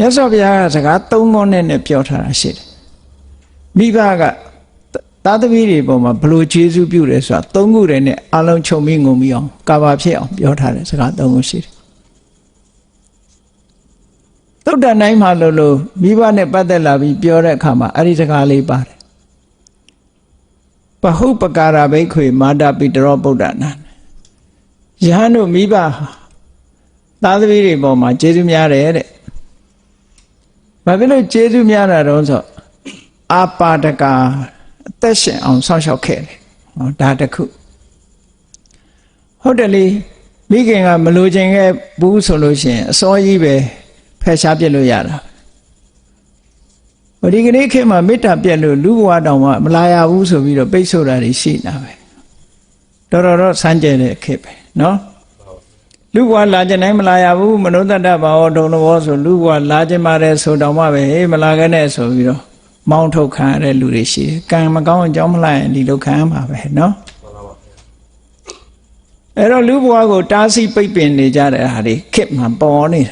မြတ်စွာဘုရားကစကားသုံးခေါနဲ့နဲ့ပြောထားတာရှိတယ်မိဘကသားသမီးတွေပေါ်မှာဘလို့ကျေးဇူးပြုတယ်ဆိုတာသုံးခုတည်းနဲ့အလုံးချုပ်ပြီးငုံပြီးအောင်ကာဘာဖြစ်အောင်ပြောထားတယ်စကားသုံးခုရှိတယ်သုတ်တန်တိုင်းမှာလို့လို့မိဘနဲ့ပတ်သက်လာပြီးပြောတဲ့အခါမှာအဲ့ဒီစကားလေးပါတယ်ပဟုပကာရဘိခွေ မာတာပိတရောဗုဒ္ဓနာယဟန်တို့မိဘဟာသားသမီးတွေပေါ်မှာကျေးဇူးများတယ်တဲ့ ဘာဖြစ်လို့ကျေးဇူးများတာတော့ဆိုအာပါဒကာအသက်ရှင်အောင်ဆောက်ရှောက်ခဲ့တယ်ဟောဒါတခုဟုတ်တယ်လေမိခင်ကမလိုချင်ခဲ့ဘူးဆိုလို့ရှိရင်အစောကြီးပဲဖယ်ရှားပြစ်လို့ရတာဟိုဒီကနေ့ခေတ်မှာမေတ္တာပြက်လို့လူဘဝတောင်မှမလာရဘူးဆိုပြီးတော့ပိတ်ဆို့တာတွေရှိနေတာပဲတော်တော်တော့စမ်းကြဲတဲ့ခေတ်ပဲเนาะ လူဘဝလာခြင်းတိုင်းမလာရဘူးမနုဿတ္တဘာဝဒုံဘောဆိုလူဘဝလာခြင်းပါတယ်ဆိုတော့မှပဲဟေးမလာခဲ့နဲ့ဆိုပြီးတော့မောင်းထုတ်ခံရတဲ့လူတွေရှိတယ်ကံမကောင်းအကြောင်းမလိုက်ရင်ဒီလိုခံရမှာပဲเนาะအဲ့တော့လူဘဝကိုတားဆီးပိတ်ပင်နေကြတဲ့ဟာတွေခေတ်မှာပေါ်နေတယ်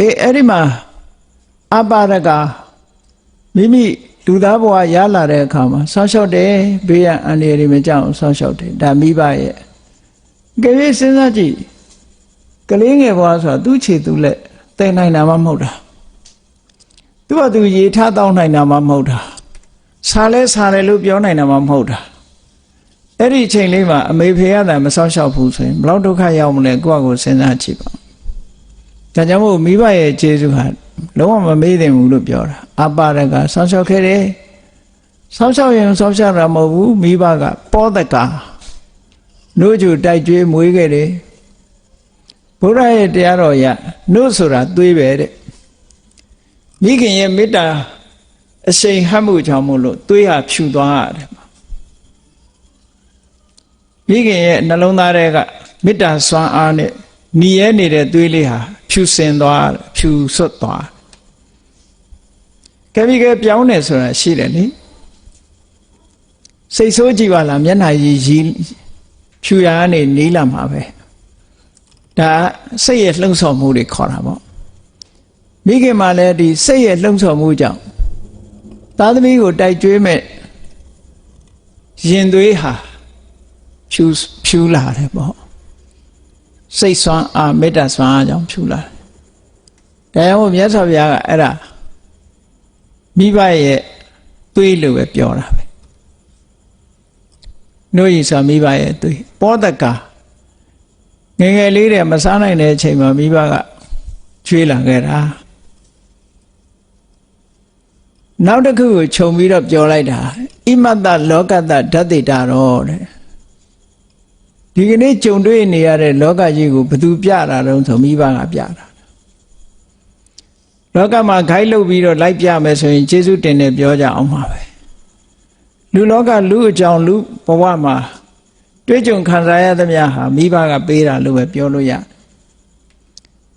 အေးအဲ့ဒီမှာအပါရကမိမိ လူသားဘဝရလာတဲ့အခါမှာဆောင်းလျှောက်တယ်ဘေးရန်အန္တရာယ်တွေမကြောက်ဆောင်းလျှောက်တယ်ဒါမိဘရဲ့ကြည့်စဉ်းစားကြည့်ကလေးငယ်ဘဝဆိုတာသူ့ခြေသူ့လက်တိတ်နိုင်တာမှမဟုတ်တာသူ့ဘာသူရေထားတောင်းနိုင်တာမှမဟုတ်တာစားလဲစားတယ်လို့ပြောနိုင်တာမှမဟုတ်တာအဲ့ဒီအချိန်လေးမှာအမေဖေရတာမဆောင်းလျှောက်ဘူးဆိုရင်ဘလောက်ဒုက္ခရောက်မလဲကိုယ့်အကိုစဉ်းစားကြည့်ပါဒါကြောင့်မို့မိဘရဲ့ကျေးဇူးဟာ လုံးဝမမေ့သင့်ဘူးလို့ပြောတာအပါရကဆောင်းလျှောက်ခဲ့တယ်ဆောင်းလျှောက်ရင်ဆောင်းလျှောက်တာမဟုတ်ဘူးမိဘကပောတကာနှုတ်ကြတိုက်ကျွေးမွေးခဲ့တယ်ဘုရားရဲ့တရားတော်ရနှုတ်ဆိုတာသွေးပဲတဲ့မိခင်ရဲ့မေတ္တာအရှိန်ဟတ်မှုကြောင့်မို့လို့သွေးဟာဖြူသွားရတယ်မိခင်ရဲ့နှလုံးသားထဲကမေတ္တာစွမ်းအားနဲ့ ညီရဲနေတဲ့သွေးလေးဟာဖြူစင်သွားတယ်ဖြူဆွတ်သွားကဲပြီးကဲပြောင်းတယ်ဆိုတာရှိတယ်လေစိတ်ဆိုးကြည့်ပါလားမျက်နှာရည်ရီဖြူရကနေနီးလာမှာပဲဒါစိတ်ရဲ့လှုံ့ဆော်မှုတွေခေါ်တာပေါ့မိခင်မှလည်းဒီစိတ်ရဲ့လှုံ့ဆော်မှုကြောင့်သားသမီးကိုတိုက်ကြွေးမဲ့ရင်သွေးဟာဖြူဖြူလာတယ်ပေါ့ စိတ်ဆွမ်းအားမေတ္တာဆွမ်းအားကြောင့်ဖြူလာတယ်ဒါကြောင့်မြတ်စွာဘုရားကအဲ့ဒါမိဘရဲ့သွေးလို့ပဲပြောတာပဲနှုတ်ရည်ဆိုမိဘရဲ့သွေးပောတကာငယ်ငယ်လေးတည်းမစားနိုင်တဲ့အချိန်မှာမိဘကကျွေးလာခဲ့တာနောက်တစ်ခုကိုခြုံပြီးတော့ပြောလိုက်တာဣမတ္တလောကတ္တဓာတ်တိတာရောတဲ့ ဒီကနေ့ကြုံတွေ့နေရတဲ့လောကကြီးကိုဘသူပြတာတုံးဆိုမိဘကပြတာလောကမှာခိုင်းလုပ်ပြီးတော့လိုက်ပြမယ်ဆိုရင်ကျေးဇူးတင်တယ်ပြောကြအောင်ပါပဲလူလောကလူအကြောင်းလူဘဝမှာတွေ့ကြုံခံစားရသမျှဟာမိဘကပေးတာလို့ပဲပြောလို့ရတယ်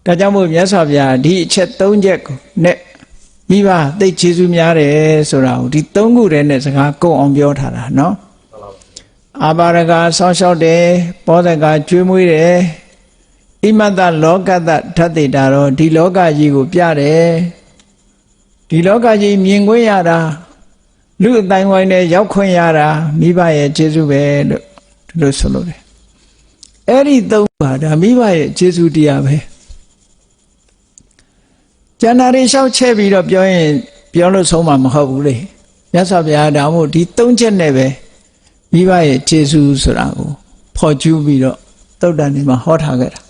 ဒါကြောင့်မို့မြတ်စွာဘုရားဒီအချက်၃ချက်ကိုနဲ့မိဘသိကျေးဇူးများတယ်ဆိုတာကိုဒီ၃ခုတည်းနဲ့စကားကုန်အောင်ပြောထားတာเนาะ အာဘာရကဆောင်းလျှောက်တယ်ပောဒကကျွေးမွေးတယ်ဣမတ္တလောကတ္တဓာတ်တေတာတော့ဒီလောကကြီးကိုပြတယ်ဒီလောကကြီးမြင်ခွင့်ရတာလူအတိုင်းဝိုင်းနဲ့ရောက်ခွင့်ရတာမိဘရဲ့ကျေးဇူးပဲလို့ဒီလိုဆိုလို့တယ်အဲ့ဒီသုံးပါဒါမိဘရဲ့ကျေးဇူးတရားပဲကျန်တာတွေလျှောက်ချက်ပြီးတော့ပြောရင်ပြောလို့ဆုံးမှာမဟုတ်ဘူးလေမြတ်စွာဘုရားဒါမှမဟုတ်ဒီသုံးချက်နဲ့ပဲ မိဘရဲ့ခြေဆုဆိုတာကိုဖော်ကျူးပြီးတော့သုတ်တန်နေမှာဟောထားခဲ့တာ